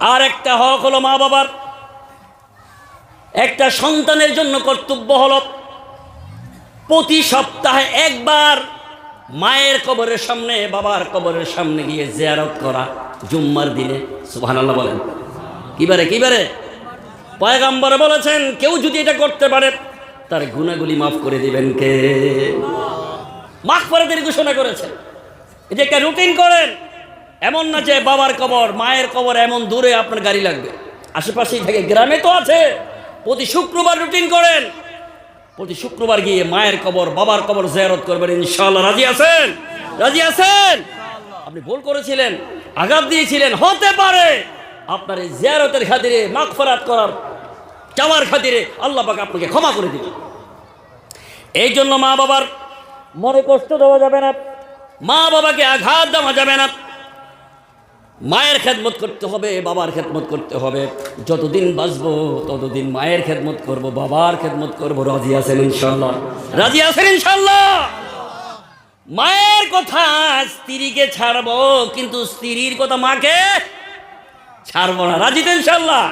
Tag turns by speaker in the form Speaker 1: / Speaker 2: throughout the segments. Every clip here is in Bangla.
Speaker 1: আর একটা হক হলো মা বাবার। একটা সন্তানের জন্য কর্তব্য হল প্রতি সপ্তাহে একবার মায়ের কবরের সামনে, বাবার কবরের সামনে গিয়ে জিয়ারত করা জুম্মার দিনে, সুবহানাল্লাহ বলেন। কিবারে কিবারে পয়গাম্বর বলেছেন, কেউ যদি এটা করতে পারে, তার গুণাগুলি মাফ করে দিবেন কে? মাফ করে ঘোষণা করেছেন। এটা একটা রুটিন করেন। এমন না যে বাবার কবর, মায়ের কবর এমন দূরে আপনার গাড়ি লাগবে। আশেপাশেই থাকে, গ্রামে তো আছে। প্রতি শুক্রবার রুটিন করেন। প্রতি শুক্রবার গিয়ে মায়ের কবর, বাবার কবর জিয়ারত করবেন ইনশাল্লাহ রাজি আছেন? রাজি আছেন? আপনি ভুল করেছিলেন, আঘাত দিয়েছিলেন, হতে পারে। আপনার এই জিয়ারতের খাতিরে, মাগফরাত করার, চাওয়ার খাতিরে আল্লাহ আপনাকে ক্ষমা করে দিবেন। এই জন্য মা বাবার মনে কষ্ট দেওয়া যাবে না। মা বাবাকে আঘাত দেওয়া যাবে না। মায়ের খেদমত করতে হবে, বাবার খেদমত করতে হবে। যতদিন বাঁচবো, ততদিন মায়ের খেদমত করব, বাবার খেদমত করব। রাজি আছেন ইনশাল্লাহ রাজি আছেন ইনশাল্লাহ মায়ের কথা স্ত্রীকে ছাড়বো, কিন্তু স্ত্রীর কথা মাকে ছাড়বো না। রাজি তো ইনশাল্লাহ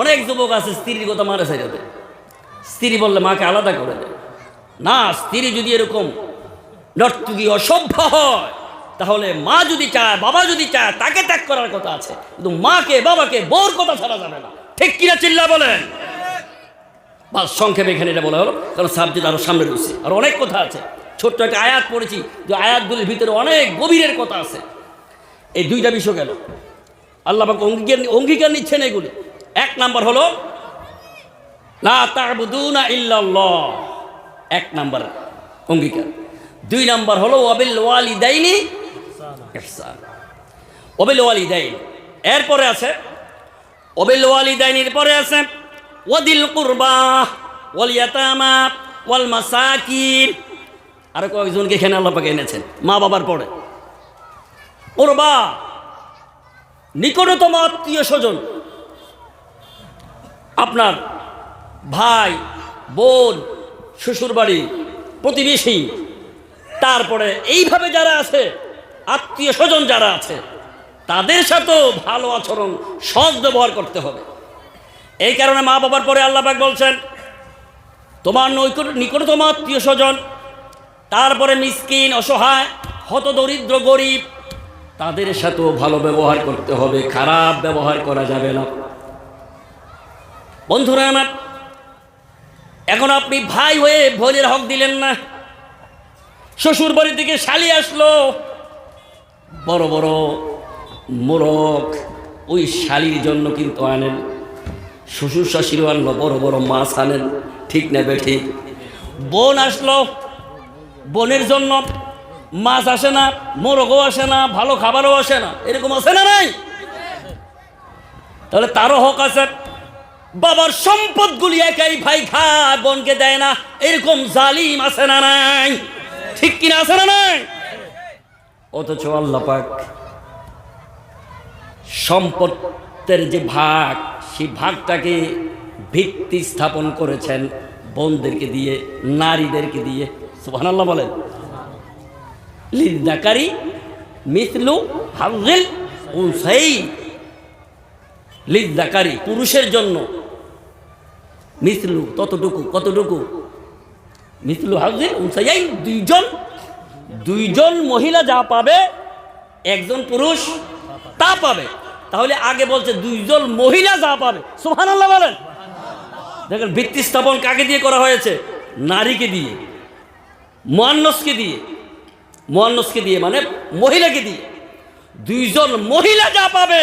Speaker 1: অনেক যুবক আছে, স্ত্রীর কথা মারে ছেড়ে স্ত্রী বললে, মাকে আলাদা করে দেয় না, স্ত্রী যদি এরকম নর্তকী অসভ্য হয় তাহলে মা যদি চায়, বাবা যদি চায়, তাকে ত্যাগ করার কথা আছে। কিন্তু মাকে, বাবাকে বোর কথা ছাড়া যাবে না। ঠিক কিনা চিল্লা বলেন? বা সংক্ষেপে এখানে এটা বলা হলো, কারণ সাবজেক্ট আরও সামনে রয়েছে। আর অনেক কথা আছে। ছোট্ট একটা আয়াত পড়েছি, যে আয়াতগুলির ভিতরে অনেক গভীরের কথা আছে। এই দুইটা বিষয় গেল। আল্লাহ পাক অঙ্গীকার অঙ্গীকার নিচ্ছেন এগুলি। এক নাম্বার হলো তা'বুদুনা ইল্লাল্লাহ। এক নাম্বার অঙ্গীকার। দুই নাম্বার হলো ওয়াবিল ওয়ালিদাইনি ইহসান ওবিল ওয়ালিদাইন এরপরে আছে ওবিল ওয়ালিদাইনির পরে আছে, ওয়াদিল কুরবা ওয়াল ইয়াতামা ওয়াল মাসাকিন আর কয়েকজনকে এখানে আল্লাহ পাকে এনেছেন, মা বাবার পরে। কুরবা, নিকটতম আত্মীয় স্বজন। আপনার ভাই, বোন, শ্বশুরবাড়ি, প্রতিবেশী, তারপরে এইভাবে যারা আছে আত্মীয় স্বজন যারা আছে, তাদের সাথেও ভালো আচরণ সৎ ব্যবহার করতে হবে। এই কারণে মা বাবার পরে আল্লাহবাক বলছেন, তোমার নৈকট নিকটতম আত্মীয় স্বজন, তারপরে মিসকিন, অসহায় হত দরিদ্র গরিব, তাদের সাথেও ভালো ব্যবহার করতে হবে, খারাপ ব্যবহার করা যাবে না। বন্ধুরা আমার, এখন আপনি ভাই হয়ে ভোজের হক দিলেন না। শ্বশুর বাড়ি থেকে শালি আসলো। বড় বড় মোরগ, ওই শালির জন্য কিন্তু আনেন। শ্বশুর শাশুড়ি আনলো, বড় বড় মাছ আনেন। ঠিক নেবে ঠিক? বোন আসলো, বোনের জন্য মাছ আসে না, মোরগও আসে না, ভালো খাবারও আসে না। এরকম আসে না নাই? তাহলে তারও হক আছে। বাবার সম্পদগুলি একাই ভাই খায়, বোনকে দেয় না। এরকম জালিম আছে না নাই? ঠিক কিনা আছে না নাই? অথচ আল্লাহ পাক সম্পদের যে ভাগ, সেই ভাগটাকে ভিত্তি স্থাপন করেছেন বোনদেরকে দিয়ে, নারীদেরকে দিয়ে। সুবহানাল্লাহ বলেন লিদ্দাকারি মিথলু হাজিল উনসাই লিদ্দাকারি পুরুষের জন্য মিথলু ততটুকু, কতটুকু? মিথলু হাউজিল উনসাই দুইজন দুইজন মহিলা যা পাবে, একজন পুরুষ তা পাবে। তাহলে আগে বলছে দুইজন মহিলা যা পাবে। সুহান আল্লাহ বলেন। দেখেন, ভিত্তি স্থাপন কাকে দিয়ে করা হয়েছে? নারীকে দিয়ে, মোয়ান্নসকে দিয়ে। মোয়ান্নসকে দিয়ে মানে মহিলাকে দিয়ে। দুইজন মহিলা যা পাবে,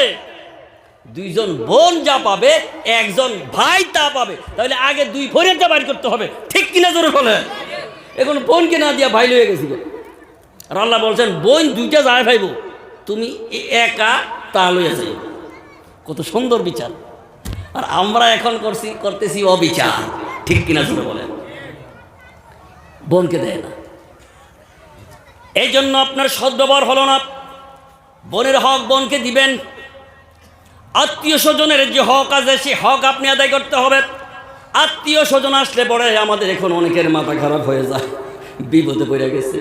Speaker 1: দুইজন বোন যা পাবে, একজন ভাই তা পাবে। তাহলে আগে দুই বোনের যা বাইর করতে হবে। ঠিক কিনা জোরে বলে এখন বোনকে না দিয়া ভাই লয়ে গেছিল আর আল্লাহ বলছেন, বোন, দুইটা যায় ভাইব তুমি একা তা লইয়া যাই কত সুন্দর বিচার। আর আমরা এখন করছি, করতেছি অবিচার। ঠিক কিনা শুনে বলেন বোনকে দেয় না। এই জন্য আপনার সদ্ব্যবহার হলো না। বোনের হক বোনকে দিবেন। আত্মীয় স্বজনের যে হক আছে, সে হক আপনি আদায় করতে হবে। আত্মীয় স্বজন আসলে পরে আমাদের এখন অনেকের মাথা খারাপ হয়ে যায়, বিপদে পড়ে গেছে।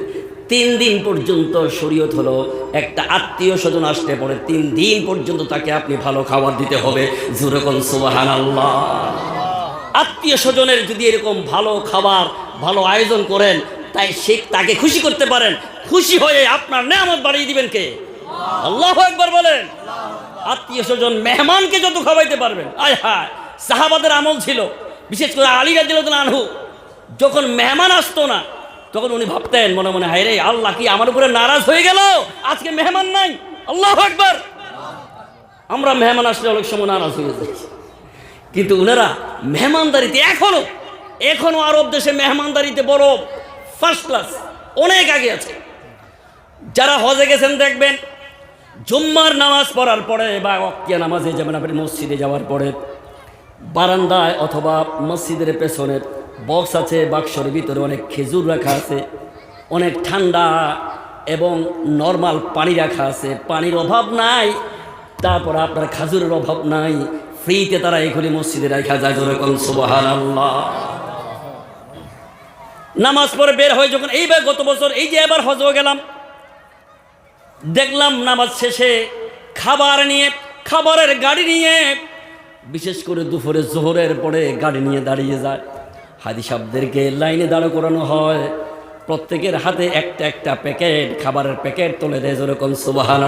Speaker 1: তিন দিন পর্যন্ত শরীয়ত হলো, একটা আত্মীয় স্বজন আসতে পরে তিন দিন পর্যন্ত তাকে আপনি ভালো খাবার দিতে হবে। যেরকম সুবাহান আল্লাহ আত্মীয় স্বজনের যদি এরকম ভালো খাবার, ভালো আয়োজন করেন, তাই সে তাকে খুশি করতে পারেন। খুশি হয়ে আপনার নেয়ামত বাড়িয়ে দিবেন কে? আল্লাহ একবার বলেন। আত্মীয় স্বজন মেহমানকে যত খাওয়াইতে পারবেন। আয় হায়, সাহাবাদের আমল ছিল। বিশেষ করে আলী রাজিল আনহু। যখন মেহমান আসতো না তখন উনি ভাবতেন মনে মনে হায় রে আল্লাহ কি আমার উপরে নারাজ হয়ে গেল? আজকে মেহমান নাই। আল্লাহ একবার আমরা মেহমান আসলে অনেক সময় নারাজ হয়ে যাচ্ছি কিন্তু ওনারা মেহমানদারিতে এখনও এখনও আরব দেশে মেহমানদারিতে বড় ফার্স্ট ক্লাস অনেক আগে আছে। যারা হজে গেছেন দেখবেন, জুম্মার নামাজ পড়ার পরে বা অক্তিয়া নামাজে যেমন আপনি মসজিদে যাওয়ার পরে, বারান্দায় অথবা মসজিদের পেছনে বক্স আছে, বাক্সর ভিতরে অনেক খেজুর রাখা আছে, অনেক ঠান্ডা এবং নর্মাল পানি রাখা আছে। পানির অভাব নাই, তারপর আপনার খাজুরের অভাব নাই। ফ্রিতে তারা এগুলি মসজিদে রাখা যায় সুবাহান আল্লাহ নামাজ পড়ে বের হয় যখন, এইবার গত বছর এই যে এবার হজও গেলাম, দেখলাম নামাজ শেষে খাবার নিয়ে, খাবারের গাড়ি নিয়ে, বিশেষ করে দুপুরে, জোহরের পরে গাড়ি নিয়ে দাঁড়িয়ে যায়। হাদি সাহেবদেরকে লাইনে দাঁড়ো করানো হয়। প্রত্যেকের হাতে একটা একটা প্যাকেট, খাবারের প্যাকেট তুলে দেয় যেরকম সুবাহান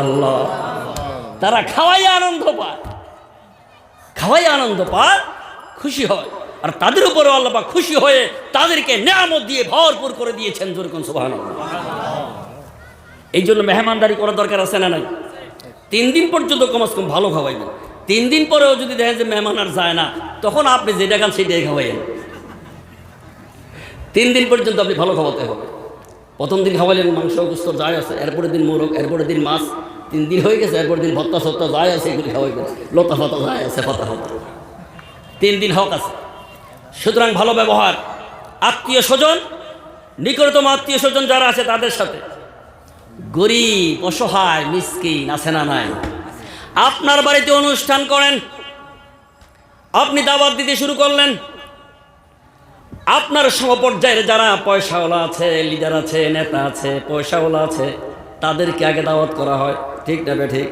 Speaker 1: তারা খাওয়াই আনন্দ পায়। খাওয়াই আনন্দ পায়, খুশি হয়। আর তাদের উপরেও আল্লাপা খুশি হয়ে তাদেরকে নেয়ামত দিয়ে ভরপুর করে দিয়েছেন যেরকম সুবাহান এই জন্য মেহমানদারি করার দরকার আছে না নাই? তিন দিন পর্যন্ত কমাস কম ভালো খাওয়াইবেন। তিন দিন পরেও যদি দেখেন যে মেহমান আর যায় না, তখন আপনি যেটা খান সেটাই খাওয়াইন তিন দিন পর্যন্ত আপনি ভালো খাওয়াতে হবে। প্রথম দিন খাওয়াইলেন মাংস, গুস্ত যায় আছে, এরপরের দিন মোরগ, এরপরের দিন মাছ, তিন দিন হয়ে গেছে, এরপরের দিন ভত্তা সত্তা যায় আছে, এগুলি খাওয়াইবেন লতা ফতা যায় আছে, ফতা ফতা। তিন দিন হক আছে। সুতরাং ভালো ব্যবহার। আত্মীয় স্বজন, নিকটতম আত্মীয় স্বজন যারা আছে তাদের সাথে। গরিব, অসহায়, মিসকিন আছে না নাই? আপনার বাড়িতে অনুষ্ঠান করেন। আপনি দাওয়াত দিতে শুরু করলেন। আপনার সমপর্যায়ের যারা পয়সাওয়ালা আছে লিডার আছে, নেতা আছে, পয়সাওয়ালা আছে, তাদেরকে আগে দাওয়াত করা হয়। ঠিক না ঠিক?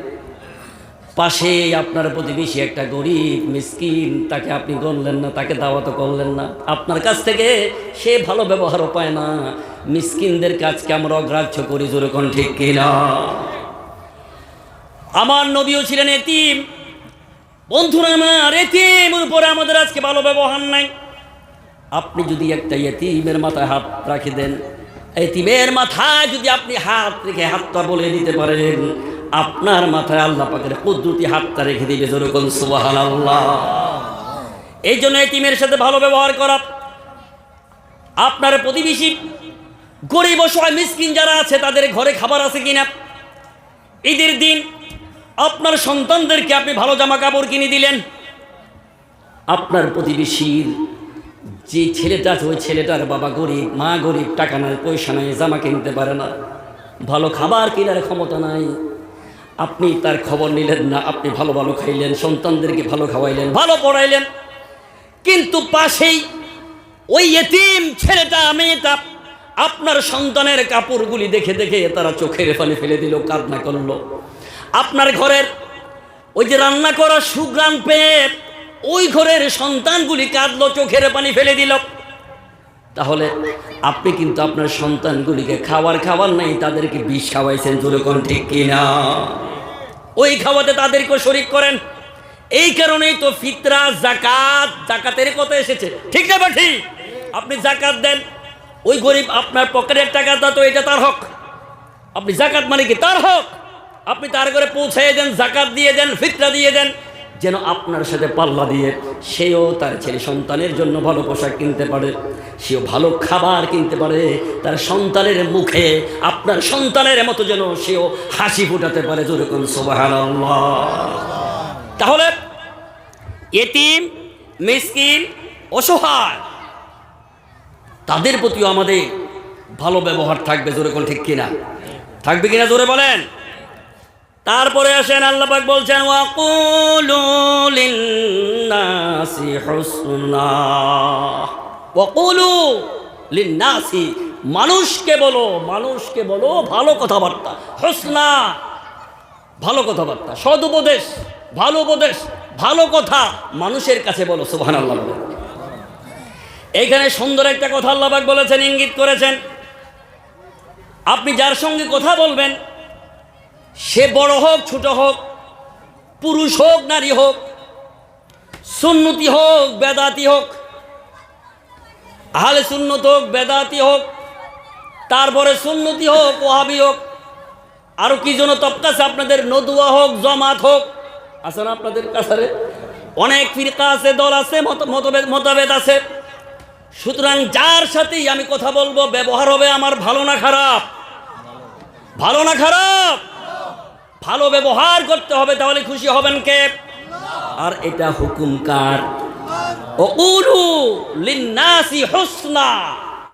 Speaker 1: পাশে আপনার প্রতিবেশী একটা গরিব, মিসকিন, তাকে আপনি গণলেন না, তাকে দাওয়াতও করলেন না। আপনার কাছ থেকে সে ভালো ব্যবহারও পায় না। মিসকিনদের কাজকে আমরা অগ্রাহ্য করি যেরকম ঠিক কিনা? আমার নবীও ছিলেন এতিম। বন্ধুরা আমার এতিমের উপরে আমাদের আজকে ভালো ব্যবহার নাই। আপনি যদি একটা এতিমের মাথায় হাত রাখে দেন, এতিমের মাথায় যদি আপনি হাত রেখে হাতটা বলে দিতে পারেন, আপনার মাথায় আল্লাহ পাকের কুদরতি হাতটা রেখে দিবে যেরকম সুবাহান আল্লাহ এই জন্য এতিমের সাথে ভালো ব্যবহার করা। আপনার প্রতিবেশী গরিব অসহায় মিসকিন যারা আছে, তাদের ঘরে খাবার আছে কিনা? ঈদের দিন আপনার সন্তানদেরকে আপনি ভালো জামা কাপড় কিনে দিলেন। আপনার প্রতিবেশীর যে ছেলেটা আছে, ওই ছেলেটার বাবা গরিব, মা গরিব, টাকা নাই, পয়সা নাই, জামা কিনতে পারে না। ভালো খাবার কেনার ক্ষমতা নাই। আপনি তার খবর নিলেন না, আপনি ভালো ভালো খাইলেন, সন্তানদেরকে ভালো খাওয়াইলেন, ভালো পড়াইলেন। কিন্তু পাশেই ওই এতিম ছেলেটা আমি মেয়েটা, আপনার সন্তানের কাপড়গুলি দেখে দেখে তারা চোখের পানি ফেলে দিল, কান্না করল। আপনার ঘরের ওই যে রান্না করা সুগ্রাম পেয়ে ওই ঘরের সন্তানগুলি কাঁদলো, চোখের পানি ফেলে দিল। তাহলে আপনি কিন্তু আপনার সন্তানগুলিকে খাবার খাবার নাই, তাদেরকে বিষ খাওয়াইছেন যেরকম ঠিক কিনা? ওই খাওয়াতে তাদেরকে শরিক করেন। এই কারণেই তো ফিতরা জাকাত জাকাতের কথা এসেছে। ঠিক না বা ঠিক? আপনি জাকাত দেন, ওই গরিব আপনার পকেটের টাকাটা তো, এটা তার হক। আপনি জাকাত মানে কি? তার হক। আপনি তার ঘরে পৌঁছাইয়ে দেন জাকাত দিয়ে দেন, ফিতরা দিয়ে দেন। যেন আপনার সাথে পাল্লা দিয়ে সেও তার ছেলে সন্তানের জন্য ভালো পোশাক কিনতে পারে, সেও ভালো খাবার কিনতে পারে, তার সন্তানের মুখে আপনার সন্তানের মতো যেন সেও হাসি ফুটাতে পারে। যেরকম সোবাহান তাহলে এতিম, মিসকিন, অসহায়, তাদের প্রতিও আমাদের ভালো ব্যবহার থাকবে। জোরে কোন ঠিক কিনা? থাকবে কিনা? জোরে বলেন। তারপরে আসেন আল্লাহ পাক বলছেন মানুষকে বলো মানুষকে বলো ভালো কথাবার্তা। হোসনা, ভালো কথাবার্তা। সদ উপদেশ, ভালো উপদেশ, ভালো কথা মানুষের কাছে বলো সুবহান আল্লাহ এইখানে সুন্দর একটা কথা আল্লাহবাক বলেছেন, ইঙ্গিত করেছেন। আপনি যার সঙ্গে কথা বলবেন সে বড় হোক, ছোট হোক, পুরুষ হোক, নারী হোক, সুন্নতি হোক, বেদাতি হোক, আহলে সুন্নত হোক, বেদাতি হোক, তারপরে সুন্নতি হোক ওহাবি হোক আরও কি যেন তপকাছে আপনাদের? নদুয়া হোক, জমাত হোক, আছে না আপনাদের কাছারে? অনেক ফিরকা আছে, দল আছে, মত- মতভেদ মতভেদ আছে। সুতরাং যার সাথেই আমি কথা বলব, ব্যবহার হবে আমার ভালো না খারাপ। ভালো না খারাপ! ভালো ব্যবহার করতে হবে তাহলে খুশি হবেন কে? আর এটা হুকুমকার উরু লিন্নাসি হুসনা।